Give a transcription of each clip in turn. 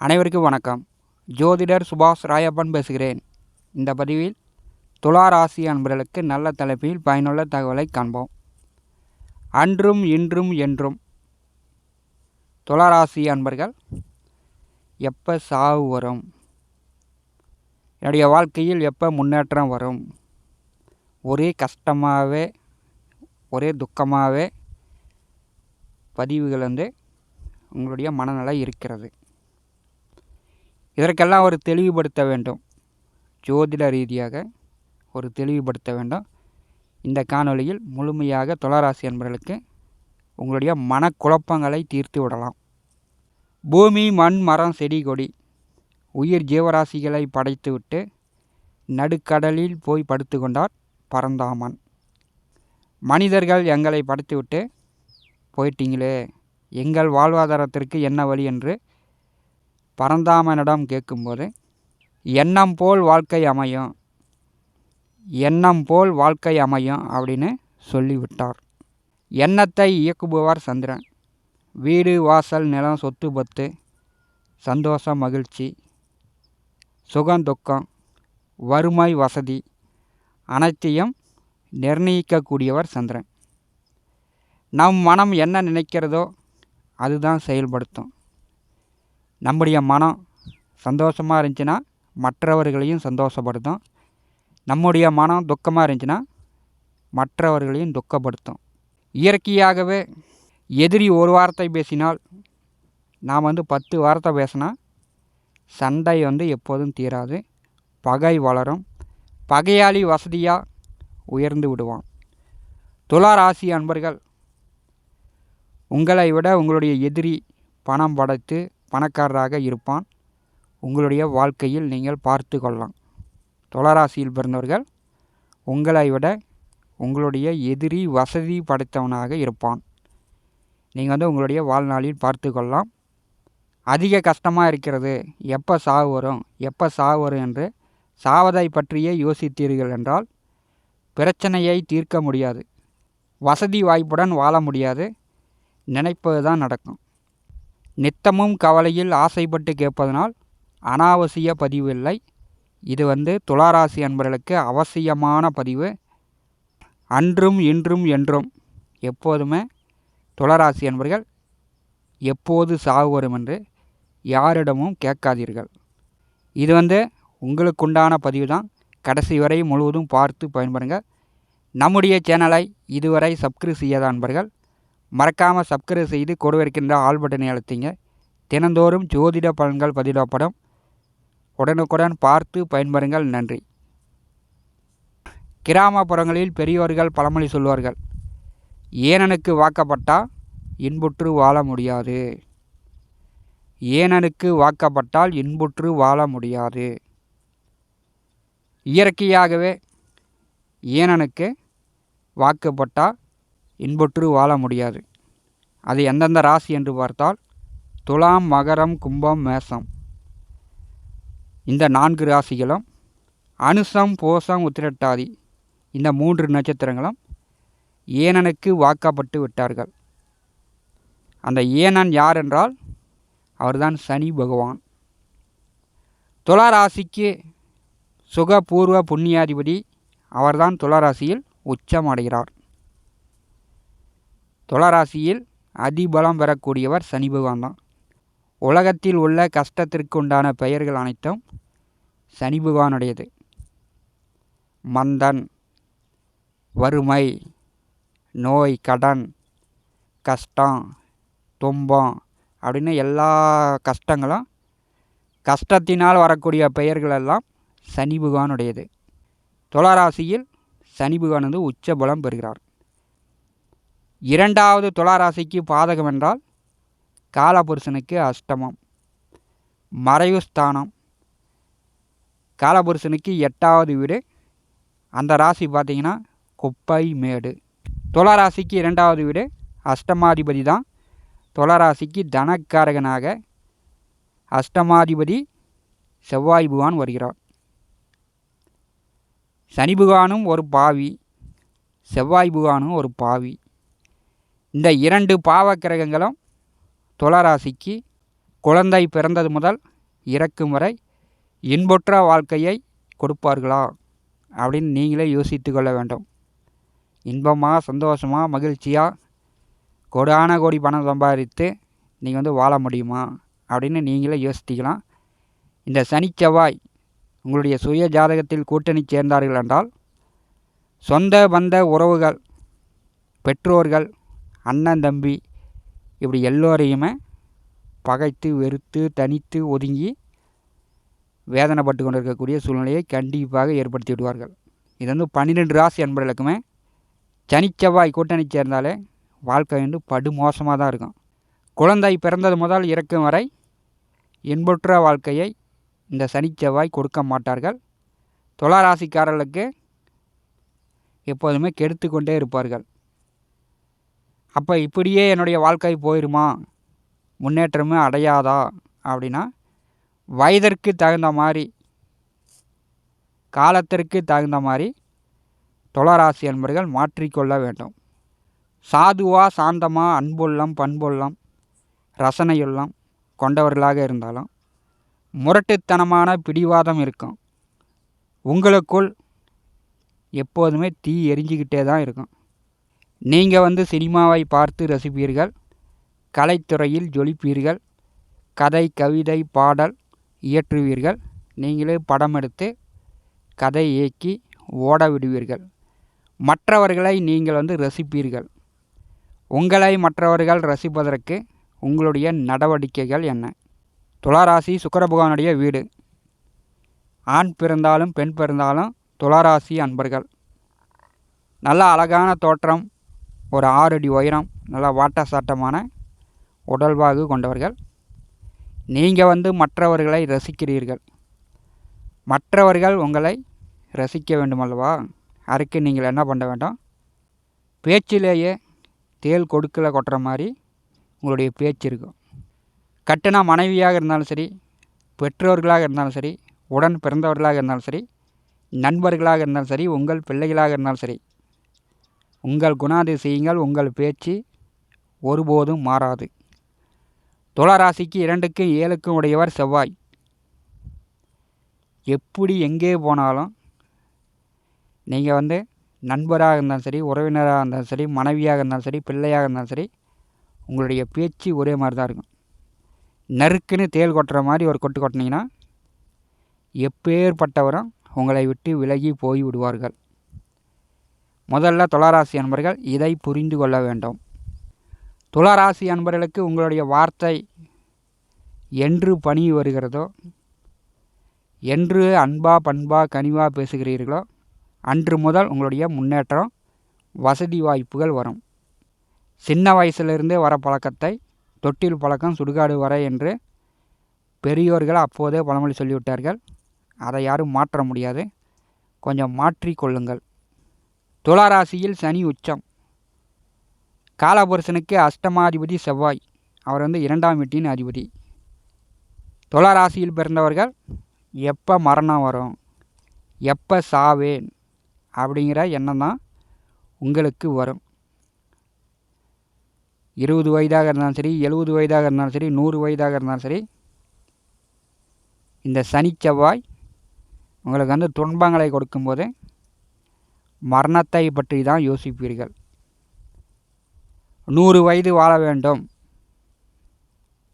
அனைவருக்கும் வணக்கம். ஜோதிடர் சுபாஷ் ராயப்பன் பேசுகிறேன். இந்த பதிவில் துலா ராசி அன்பர்களுக்கு நல்ல தலைப்பில் பயனுள்ள தகவலை காண்போம். அன்றும் இன்றும் என்றும். துலா ராசி அன்பர்கள் எப்போ சாவு வரும்? என்னுடைய வாழ்க்கையில் எப்போ முன்னேற்றம் வரும்? ஒரே கஷ்டமாகவே ஒரே துக்கமாகவே பதிவுகள் வந்து உங்களுடைய மனநிலை இருக்கிறது. இதற்கெல்லாம் ஒரு தெளிவுபடுத்த வேண்டும். ஜோதிட ரீதியாக ஒரு தெளிவுபடுத்த வேண்டும். இந்த காணொளியில் முழுமையாக துளராசி என்பவர்களுக்கு உங்களுடைய மனக்குழப்பங்களை தீர்த்து விடலாம். பூமி மண் மரம் செடி கொடி உயிர் ஜீவராசிகளை படைத்துவிட்டு நடுக்கடலில் போய் படுத்து கொண்டார் பரந்தாமன். மனிதர்கள் எங்களை படைத்துவிட்டு போயிட்டீங்களே எங்கள் வாழ்வாதாரத்திற்கு என்ன வழி? என்று பரந்தாமனிடம் கேட்கும்போது எண்ணம் போல் வாழ்க்கை அமையும் எண்ணம் போல் வாழ்க்கை அமையும் அப்படின்னு சொல்லிவிட்டார். எண்ணத்தை இயக்குபவர் சந்திரன். வீடு வாசல் நிலம் சொத்து பத்து சந்தோஷம் மகிழ்ச்சி சுகம் துக்கம் வறுமை வசதி அனைத்தையும் நிர்ணயிக்கக்கூடியவர் சந்திரன். நம் மனம் என்ன நினைக்கிறதோ அதுதான் செயல்படுத்தும். நம்முடைய மனம் சந்தோஷமாக இருந்துச்சுன்னா மற்றவர்களையும் சந்தோஷப்படுத்தும். நம்முடைய மனம் துக்கமாக இருந்துச்சுன்னா மற்றவர்களையும் துக்கப்படுத்தும். இயற்கையாகவே எதிரி ஒரு வார்த்தை பேசினால் நாம் வந்து பத்து வார்த்தை பேசினா சண்டை வந்து எப்போதும் தீராது. பகை வளரும். பகையாளி வசதியாக உயர்ந்து விடுவான். துலா ராசி அன்பர்கள் உங்களை விட உங்களுடைய எதிரி பணம் படைத்து பணக்காரராக இருப்பான். உங்களுடைய வாழ்க்கையில் நீங்கள் பார்த்து கொள்ளலாம். துளராசியில் பிறந்தவர்கள் உங்களை விட உங்களுடைய எதிரி வசதி படைத்தவனாக இருப்பான். நீங்கள் வந்து உங்களுடைய வாழ்நாளில் பார்த்து கொள்ளலாம். அதிக கஷ்டமாக இருக்கிறது. எப்போ சாவு வரும் எப்போ சாவு வரும் என்று சாவதை பற்றியே யோசித்தீர்கள் என்றால் பிரச்சனையை தீர்க்க முடியாது. வசதி வாய்ப்புடன் வாழ முடியாது. நினைப்பது தான் நடக்கும். நித்தமும் கவலையில் ஆசைப்பட்டு கேட்பதனால் அனாவசிய பதிவு இல்லை. இது வந்து துளாராசி அன்பர்களுக்கு அவசியமான பதிவு. அன்றும் இன்றும் என்றும் எப்போதுமே துளராசி அன்பர்கள் எப்போது சாவு வரும் என்று யாரிடமும் கேட்காதீர்கள். இது வந்து உங்களுக்குண்டான பதிவு தான். கடைசி வரை முழுவதும் பார்த்து பயன்படுங்கள். நம்முடைய சேனலை இதுவரை சப்ஸ்கிரைப் செய்யாத அன்பர்கள் மறக்காமல் சப்ஸ்கிரைப் செய்து கொடுவிருக்கின்ற ஆல் பட்டனை அழுத்திங்க. தினந்தோறும் ஜோதிட பலன்கள் பதிவிடப்படும். உடனுக்குடன் பார்த்து பயன்பெறுங்கள். நன்றி. கிராமப்புறங்களில் பெரியோர்கள் பழமொழி சொல்வார்கள். ஏனனுக்கு வாக்கப்பட்டால் இன்புற்று வாழ முடியாது. ஏனனுக்கு வாக்கப்பட்டால் இன்புற்று வாழ முடியாது. இயற்கையாகவே ஏனனுக்கு வாக்கப்பட்டால் இன்புற்று வாழ முடியாது. அது எந்தெந்த ராசி என்று பார்த்தால் துலாம் மகரம் கும்பம் மேசம் இந்த நான்கு ராசிகளும் அனுசம் போசம் உத்திரட்டாதி இந்த மூன்று நட்சத்திரங்களும் ஏனனுக்கு வாக்கப்பட்டு விட்டார்கள். அந்த ஏனன் யார் என்றால் அவர்தான் சனி பகவான். துளாராசிக்கு சுகபூர்வ புண்ணியாதிபதி அவர்தான் துளாராசியில் உச்சம் அடைகிறார். துளராசியில் அதிபலம் பெறக்கூடியவர் சனி பகவான் தான். உலகத்தில் உள்ள கஷ்டத்திற்கு உண்டான பெயர்கள் அனைத்தும் சனி பகவானுடையது. மந்தன் வறுமை நோய் கடன் கஷ்டம் துன்பம் அப்படின்னு எல்லா கஷ்டங்களும் கஷ்டத்தினால் வரக்கூடிய பெயர்கள் எல்லாம் சனி பகவானுடையது. துளராசியில் சனி பகவான் வந்து உச்ச பலம் பெறுகிறார். இரண்டாவது துளாராசிக்கு பாதகம் என்றால் காலபுருஷனுக்கு அஷ்டமம் மறைவு ஸ்தானம் காலபுருஷனுக்கு எட்டாவது வீடு. அந்த ராசி பார்த்திங்கன்னா குப்பை மேடு. துளராசிக்கு இரண்டாவது வீடு. அஷ்டமாதிபதி தான். துளராசிக்கு தனக்காரகனாக அஷ்டமாதிபதி செவ்வாய் புகான் வருகிறார். சனி புகானும் ஒரு பாவி செவ்வாய் புகானும் ஒரு பாவி. இந்த இரண்டு பாவக்கிரகங்களும் துளராசிக்கு குழந்தை பிறந்தது முதல் இறக்கும் வரை இன்புற்ற வாழ்க்கையை கொடுப்பார்களா அப்படின்னு நீங்களே யோசித்து கொள்ள வேண்டும். இன்பமாக சந்தோஷமாக மகிழ்ச்சியாக கொடான கோடி பணம் சம்பாதித்து நீங்கள் வந்து வாழ முடியுமா அப்படின்னு நீங்களே யோசித்திக்கலாம் இந்த சனி செவ்வாய் உங்களுடைய சுய ஜாதகத்தில் கூட்டணி சேர்ந்தார்கள் என்றால் சொந்த பந்த உறவுகள் பெற்றோர்கள் அண்ணன் தம்பி இப்படி எல்லோரையுமே பகைத்து வெறுத்து தனித்து ஒதுங்கி வேதனைப்பட்டு கொண்டிருக்கக்கூடிய சூழ்நிலையை கண்டிப்பாக ஏற்படுத்தி விடுவார்கள். இது வந்து பன்னிரெண்டு ராசி என்பவர்களுக்குமே சனிச்செவ்வாய் கூட்டணி சேர்ந்தாலே வாழ்க்கை வந்து படுமோசமாக தான் இருக்கும். குழந்தை பிறந்தது முதல் இறக்கும் வரை இன்புற்ற வாழ்க்கையை இந்த சனிச்செவ்வாய் கொடுக்க மாட்டார்கள். துளாராசிக்காரர்களுக்கு எப்போதுமே கெடுத்து கொண்டே இருப்பார்கள். அப்போ இப்படியே என்னுடைய வாழ்க்கை போயிடுமா முன்னேற்றமே அடையாதா? அப்படின்னா வயதிற்கு தகுந்த மாதிரி காலத்திற்கு தகுந்த மாதிரி துளராசி என்பர்கள் மாற்றிக்கொள்ள வேண்டும். சாதுவா சாந்தமாக அன்புள்ளம் பண்புள்ளம் ரசனையுள்ளம் கொண்டவர்களாக இருந்தாலும் முரட்டுத்தனமான பிடிவாதம் இருக்கும். உங்களுக்குள் எப்போதுமே தீ எரிஞ்சிக்கிட்டே தான் இருக்கும். நீங்கள் வந்து சினிமாவை பார்த்து ரசிப்பீர்கள். கலைத்துறையில் ஜொலிப்பீர்கள். கதை கவிதை பாடல் இயற்றுவீர்கள். நீங்களே படம் எடுத்து கதை இயக்கி ஓட விடுவீர்கள். மற்றவர்களை நீங்கள் வந்து ரசிப்பீர்கள். உங்களை மற்றவர்கள் ரசிப்பதற்கு உங்களுடைய நடவடிக்கைகள் என்ன? துளாராசி சுக்கரபகவானுடைய வீடு. ஆண் பிறந்தாலும் பெண் பிறந்தாலும் துளாராசி அன்பர்கள். நல்ல அழகான தோற்றம் ஒரு ஆறு அடி உயரம் நல்லா வாட்ட சாட்டமான உடல்வாகு கொண்டவர்கள். நீங்கள் வந்து மற்றவர்களை ரசிக்கிறீர்கள். மற்றவர்கள் உங்களை ரசிக்க வேண்டுமல்லவா? அதுக்கு நீங்கள் என்ன பண்ண வேண்டாம்? பேச்சிலேயே தேல் கொடுக்கல கொட்டுற மாதிரி உங்களுடைய பேச்சு இருக்கும். கட்டுனா மனைவியாக இருந்தாலும் சரி பெற்றோர்களாக இருந்தாலும் சரி உடன் பிறந்தவர்களாக இருந்தாலும் சரி நண்பர்களாக இருந்தாலும் சரி உங்கள் பிள்ளைகளாக இருந்தாலும் சரி உங்கள் குணாதிசயங்கள் உங்கள் பேச்சு ஒருபோதும் மாறாது. துளராசிக்கு இரண்டுக்கும் ஏழுக்கும் உடையவர் செவ்வாய். எப்படி எங்கே போனாலும் நீங்கள் வந்து நண்பராக இருந்தாலும் சரி உறவினராக இருந்தாலும் சரி மனைவியாக இருந்தாலும் சரி பிள்ளையாக இருந்தாலும் சரி உங்களுடைய பேச்சு ஒரே மாதிரி தான் இருக்கும். நறுக்குன்னு தேல் கொட்டுற மாதிரி ஒரு கொட்டு கொட்டினீங்கன்னா எப்பேற்பட்டவரும் உங்களை விட்டு விலகி போய் விடுவார்கள் முதல்ல துளாராசி அன்பர்கள் இதை புரிந்து கொள்ள வேண்டும். துளாராசி அன்பர்களுக்கு உங்களுடைய வார்த்தை என்று பணி வருகிறதோ என்று அன்பா பண்பா கனிவாக பேசுகிறீர்களோ அன்று முதல் உங்களுடைய முன்னேற்றம் வசதி வாய்ப்புகள் வரும். சின்ன வயசுலேருந்தே வர பழக்கத்தை தொட்டில் பழக்கம் சுடுகாடு வரை என்று பெரியோர்கள் அப்போதே பழமொழி சொல்லிவிட்டார்கள். அதை யாரும் மாற்ற முடியாது. கொஞ்சம் மாற்றி கொள்ளுங்கள் துளாராசியில் சனி உச்சம். காலபுருஷனுக்கு அஷ்டமாதிபதி செவ்வாய். அவர் வந்து இரண்டாம் வீட்டின் அதிபதி. துளாராசியில் பிறந்தவர்கள் எப்போ மரணம் வரும் எப்போ சாவேன் அப்படிங்கிற எண்ணம் தான் உங்களுக்கு வரும். இருபது வயதாக இருந்தாலும் சரி எழுபது வயதாக இருந்தாலும் சரி நூறு வயதாக இருந்தாலும் சரி இந்த சனி செவ்வாய் உங்களுக்கு வந்து துன்பங்களை கொடுக்கும்போது மரணத்தை பற்றி தான் யோசிப்பீர்கள். நூறு வயது வாழ வேண்டும்.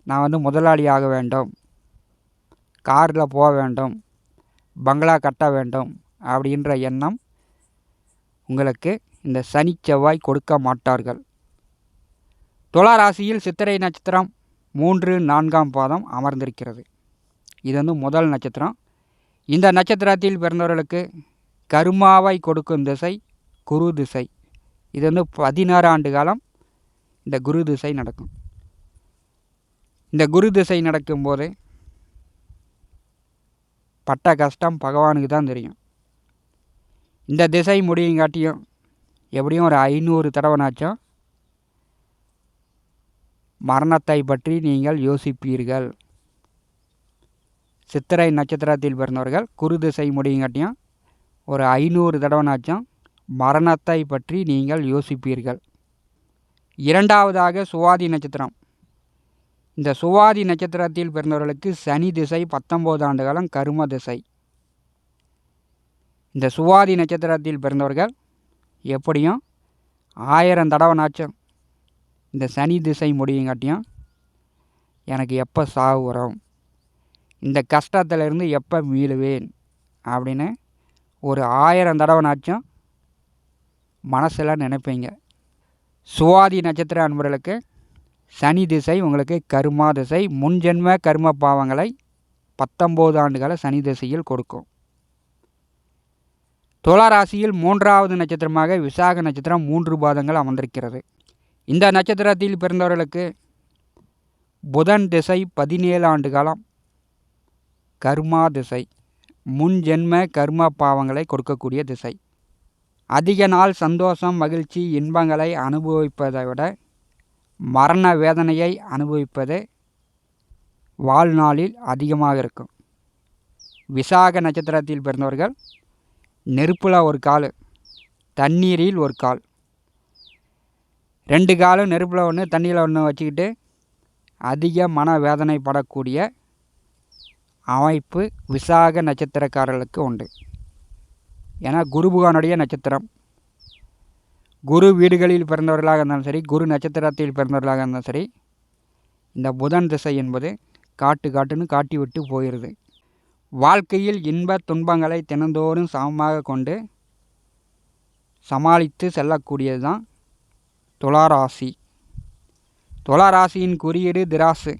நான் வந்து முதலாளி ஆக வேண்டும். காரில் போக வேண்டும். பங்களா கட்ட வேண்டும் அப்படின்ற எண்ணம் உங்களுக்கு இந்த சனி செவ்வாய் கொடுக்க மாட்டார்கள். துலா ராசியில் சித்திரை நட்சத்திரம் மூன்று நான்காம் பாதம் அமர்ந்திருக்கிறது. இது வந்து முதல் நட்சத்திரம். இந்த நட்சத்திரத்தில் பிறந்தவர்களுக்கு கருமாவை கொடுக்கும் திசை குரு திசை. இது வந்து பதினாறு ஆண்டு காலம் இந்த குரு திசை நடக்கும். இந்த குரு திசை நடக்கும்போது பட்ட கஷ்டம் பகவானுக்கு தான் தெரியும். இந்த திசை முடியுங்காட்டியும் எப்படியும் ஒரு ஐநூறு தடவைனாச்சும் மரணத்தை பற்றி நீங்கள் யோசிப்பீர்கள். சித்திரை நட்சத்திரத்தில் பிறந்தவர்கள் குரு திசை முடியுங்காட்டியும் ஒரு ஐநூறு தடவைனாச்சும் மரணத்தை பற்றி நீங்கள் யோசிப்பீர்கள். இரண்டாவதாக சுவாதி நட்சத்திரம். இந்த சுவாதி நட்சத்திரத்தில் பிறந்தவர்களுக்கு சனி திசை பத்தொம்போது ஆண்டு காலம் கரும திசை. இந்த சுவாதி நட்சத்திரத்தில் பிறந்தவர்கள் எப்படியும் ஆயிரம் தடவைனாச்சும் இந்த சனி திசை முடியுங்காட்டியும் எனக்கு எப்போ சாவு வரும்? இந்த கஷ்டத்திலிருந்து எப்போ மீளுவேன்? அப்படின்னு ஒரு ஆயிரம் தடவைனாச்சும் மனசில் நினைப்பீங்க. சுவாதி நட்சத்திர அன்பர்களுக்கு சனி திசை உங்களுக்கு கருமா திசை முன்ஜென்ம கர்ம பாவங்களை பத்தொம்போது ஆண்டுகளை சனி திசையில் கொடுக்கும். துலா ராசியில் மூன்றாவது நட்சத்திரமாக விசாக நட்சத்திரம் மூன்று பாதங்கள் அமர்ந்திருக்கிறது. இந்த நட்சத்திரத்தில் பிறந்தவர்களுக்கு புதன் திசை பதினேழு ஆண்டு காலம் கர்மா திசை. முன் ஜென்ம கர்ம பாவங்களை கொடுக்கக்கூடிய திசை. அதிக நாள் சந்தோஷம் மகிழ்ச்சி இன்பங்களை அனுபவிப்பதை விட மரண வேதனையை அனுபவிப்பது வாழ்நாளில் அதிகமாக இருக்கும். விசாக நட்சத்திரத்தில் பிறந்தவர்கள் நெருப்பில் ஒரு கால் தண்ணீரில் ஒரு கால். ரெண்டு காலும் நெருப்பில் ஒன்று தண்ணியில் ஒன்று வச்சுக்கிட்டு அதிக மன வேதனைப்படக்கூடிய அமைப்பு விசாக நட்சத்திரக்காரர்களுக்கு உண்டு. ஏன்னா குரு பகவானுடைய நட்சத்திரம். குரு வீடுகளில் பிறந்தவர்களாக இருந்தாலும் சரி குரு நட்சத்திரத்தில் பிறந்தவர்களாக இருந்தாலும் சரி இந்த புதன் திசை என்பது காட்டு காட்டுன்னு காட்டி விட்டு போயிடுது வாழ்க்கையில் இன்ப துன்பங்களை தினந்தோறும் சமமாக கொண்டு சமாளித்து செல்லக்கூடியது தான் துளாராசி துளாராசியின் குறியீடு திராசு.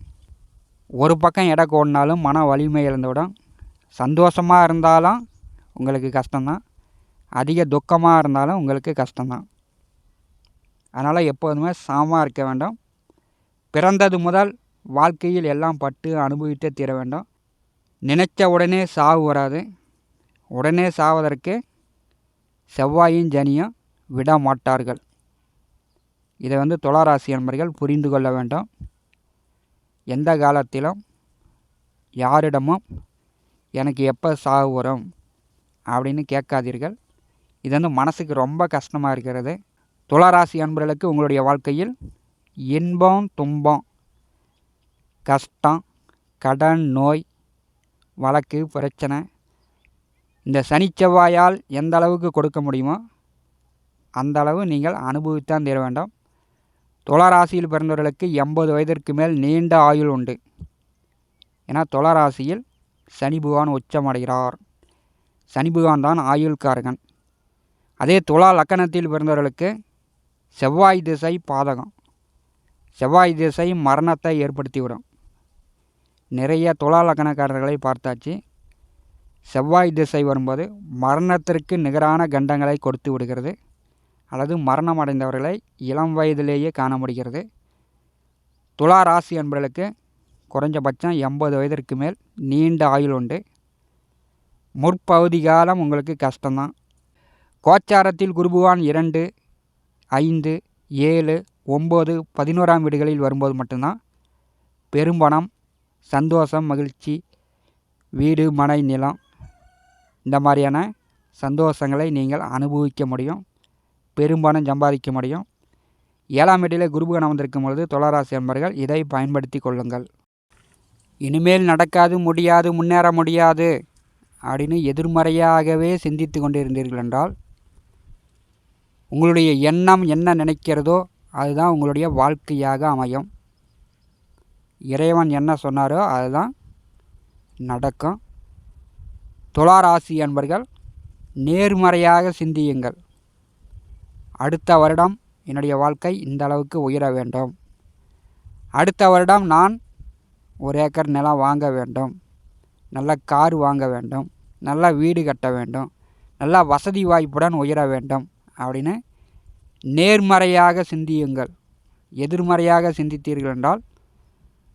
ஒரு பக்கம் எடை கோடினாலும் மன வலிமை இழந்துவிடும். சந்தோஷமாக இருந்தாலும் உங்களுக்கு கஷ்டம்தான். அதிக துக்கமாக இருந்தாலும் உங்களுக்கு கஷ்டம்தான். அதனால் எப்போதுமே சமமாக இருக்க வேண்டும். பிறந்தது முதல் வாழ்க்கையில் எல்லாம் பட்டு அனுபவித்தே தீர வேண்டும். நினைச்ச உடனே சாவு வராது. உடனே சாவதற்கு செவ்வாயும் ஜனியும் விட மாட்டார்கள். இதை வந்து துளாராசி நண்பர்கள் புரிந்து கொள்ள வேண்டும். எந்த காலத்திலும் யாரிடமும் எனக்கு எப்போ சாவு வரும் அப்படின்னு கேட்காதீர்கள். இது வந்து மனசுக்கு ரொம்ப கஷ்டமாக இருக்கிறது. துளாராசி அன்பர்களுக்கு உங்களுடைய வாழ்க்கையில் இன்பம் துன்பம் கஷ்டம் கடன் நோய் வழக்கு பிரச்சனை இந்த சனிச்செவ்வாயால் எந்த அளவுக்கு கொடுக்க முடியுமோ அந்த அளவு நீங்கள் அனுபவித்தான் தீர வேண்டும். துளராசியில் பிறந்தவர்களுக்கு எண்பது வயதிற்கு மேல் நீண்ட ஆயுள் உண்டு. ஏன்னா துளராசியில் சனி பகவான் உச்சமடைகிறார் சனி பகவான் தான் ஆயுள்காரகன். அதே துலா லக்கணத்தில் பிறந்தவர்களுக்கு செவ்வாய் திசை பாதகம். செவ்வாய் திசை மரணத்தை ஏற்படுத்திவிடும். நிறைய துலா லக்கணக்காரர்களை பார்த்தாச்சு. செவ்வாய் திசை வரும்போது மரணத்திற்கு நிகரான கண்டங்களை கொடுத்து விடுகிறது. அல்லது மரணம் அடைந்தவர்களை இளம் வயதிலேயே காண முடிகிறது துலா ராசி என்பவர்களுக்கு குறைஞ்சபட்சம் எண்பது வயதிற்கு மேல் நீண்ட ஆயுள் உண்டு. முற்பகுதி காலம் உங்களுக்கு கஷ்டம்தான். கோச்சாரத்தில் குருபுவான் இரண்டு ஐந்து ஏழு ஒம்பது பதினோராம் வீடுகளில் வரும்போது மட்டும்தான் பெரும்பணம் சந்தோஷம் மகிழ்ச்சி வீடு மனை நிலம் இந்த மாதிரியான சந்தோஷங்களை நீங்கள் அனுபவிக்க முடியும். பெரும்பணம் சம்பாதிக்க முடியும். ஏழாம் வீட்டிலே குருபுகன் அமர்ந்திருக்கும் பொழுது துளராசி என்பர்கள் இதை பயன்படுத்தி கொள்ளுங்கள். இனிமேல் நடக்காது முடியாது முன்னேற முடியாது அப்படின்னு எதிர்மறையாகவே சிந்தித்து கொண்டிருந்தீர்கள் என்றால் உங்களுடைய எண்ணம் என்ன நினைக்கிறதோ அதுதான் உங்களுடைய வாழ்க்கையாக அமையும். இறைவன் என்ன சொன்னாரோ அதுதான் நடக்கும். துளாராசி என்பர்கள் நேர்மறையாக சிந்தியுங்கள். அடுத்த வருடம் என்னுடைய வாழ்க்கை இந்த அளவுக்கு உயர வேண்டும். அடுத்த வருடம் நான் ஒரு ஏக்கர் நிலம் வாங்க வேண்டும். நல்ல கார் வாங்க வேண்டும். நல்ல வீடு கட்ட வேண்டும். நல்ல வசதி வாய்ப்புடன் உயர வேண்டும் அப்படின்னு நேர்மறையாக சிந்தியுங்கள். எதிர்மறையாக சிந்தித்தீர்கள் என்றால்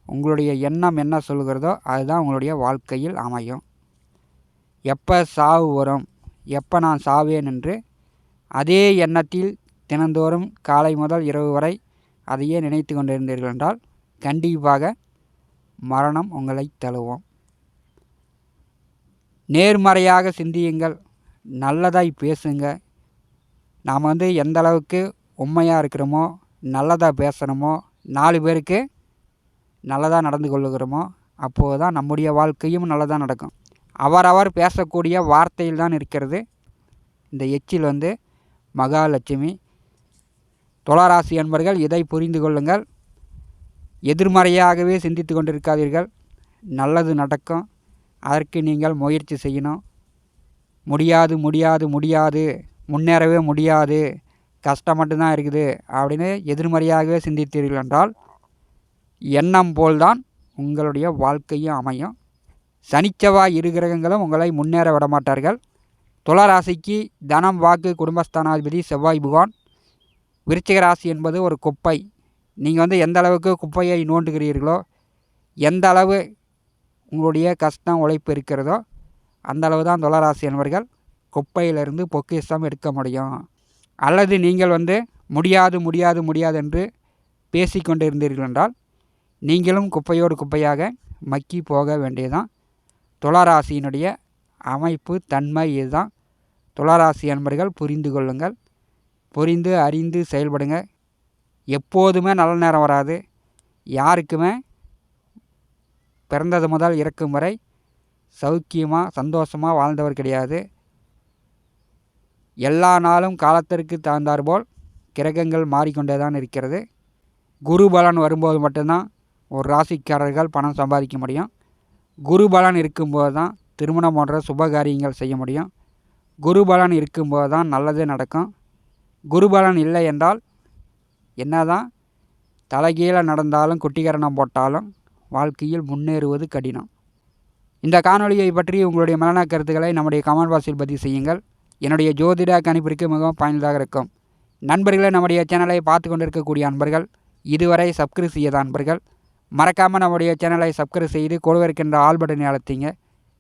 உங்களுடைய எண்ணம் என்ன சொல்கிறதோ அதுதான் உங்களுடைய வாழ்க்கையில் அமையும். எப்போ சாவு வரும்? எப்போ நான் சாவேன் என்று அதே எண்ணத்தில் தினந்தோறும் காலை முதல் இரவு வரை அதையே நினைத்து கொண்டிருந்தீர்கள் என்றால் கண்டிப்பாக மரணம் உங்களை தழுவோம். நேர்மறையாக சிந்தியுங்கள் நல்லதாய் பேசுங்க நாம் வந்து எந்த அளவுக்கு உண்மையாக இருக்கிறோமோ நல்லதாக பேசுகிறோமோ நாலு பேருக்கு நல்லதாக நடந்து கொள்ளுகிறோமோ அப்போது தான் நம்முடைய வாழ்க்கையும் நல்லதாக நடக்கும். அவரவர் பேசக்கூடிய வார்த்தையில் தான் இருக்கிறது. இந்த எச்சில் வந்து மகாலட்சுமி. துளாராசி அன்பர்கள் இதை புரிந்து கொள்ளுங்கள். எதிர்மறையாகவே சிந்தித்து கொண்டிருக்காதீர்கள். நல்லது நடக்கும். அதற்கு நீங்கள் முயற்சி செய்யணும். முடியாது முடியாது முடியாது. முன்னேறவே முடியாது. கஷ்டம் மட்டும்தான் இருக்குது அப்படின்னு எதிர்மறையாகவே சிந்தித்தீர்கள் என்றால் எண்ணம் போல்தான் உங்களுடைய வாழ்க்கையும் அமையும். சனிச்சவா இரு கிரகங்களும் உங்களை முன்னேற விட மாட்டார்கள். துளராசிக்கு தனம் வாக்கு குடும்பஸ்தானாதிபதி செவ்வாய் புகான் விருச்சிக ராசி என்பது ஒரு குப்பை. நீங்கள் வந்து எந்த அளவுக்கு குப்பையை நோண்டுகிறீர்களோ எந்த அளவு உங்களுடைய கஷ்டம் உழைப்பு இருக்கிறதோ அந்த அளவு தான் துளராசி என்பவர்கள் குப்பையிலிருந்து பொக்கிஷம் எடுக்க முடியும். அல்லது நீங்கள் வந்து முடியாது முடியாது முடியாது என்று பேசிக்கொண்டு இருந்தீர்கள் என்றால் நீங்களும் குப்பையோடு குப்பையாக மக்கி போக வேண்டியதுதான் துளராசியினுடைய அமைப்பு தன்மை இதுதான். துளாராசி அன்பர்கள் புரிந்து கொள்ளுங்கள். புரிந்து அறிந்து செயல்படுங்க. எப்போதுமே நல்ல நேரம் வராது. யாருக்குமே பிறந்தது முதல் இறக்கும் வரை சௌக்கியமாக சந்தோஷமாக வாழ்ந்தவர் கிடையாது. எல்லா நாளும் காலத்திற்கு தகுந்தாற்போல் கிரகங்கள் மாறிக்கொண்டே தான் இருக்கிறது. குரு பலன் வரும்போது மட்டும்தான் ஒரு ராசிக்காரர்கள் பணம் சம்பாதிக்க முடியும். குரு பலன் இருக்கும்போது தான் திருமணம் போன்ற சுப காரியங்கள் செய்ய முடியும். குரு பலன் இருக்கும்போது தான் நல்லது நடக்கும். குரு பலன் இல்லை என்றால் என்னதான்? தலைகீழே நடந்தாலும் குட்டிகரணம் போட்டாலும் வாழ்க்கையில் முன்னேறுவது கடினம். இந்த காணொலியை பற்றி உங்களுடைய மரண கருத்துக்களை நம்முடைய கமெண்ட் பாக்ஸில் பதிவு செய்யுங்கள். என்னுடைய ஜோதிட கணிப்பிற்கு மிகவும் பயனுள்ளதாக இருக்கும். நண்பர்களே நம்முடைய சேனலை பார்த்து கொண்டிருக்கக்கூடிய அன்பர்கள் இதுவரை சப்ஸ்கிரைப் செய்யாத அன்பர்கள் மறக்காமல் நம்முடைய சேனலை சப்ஸ்கிரைப் செய்து கொடுவிருக்கின்ற ஆல் பட்டனை அழுத்திங்க.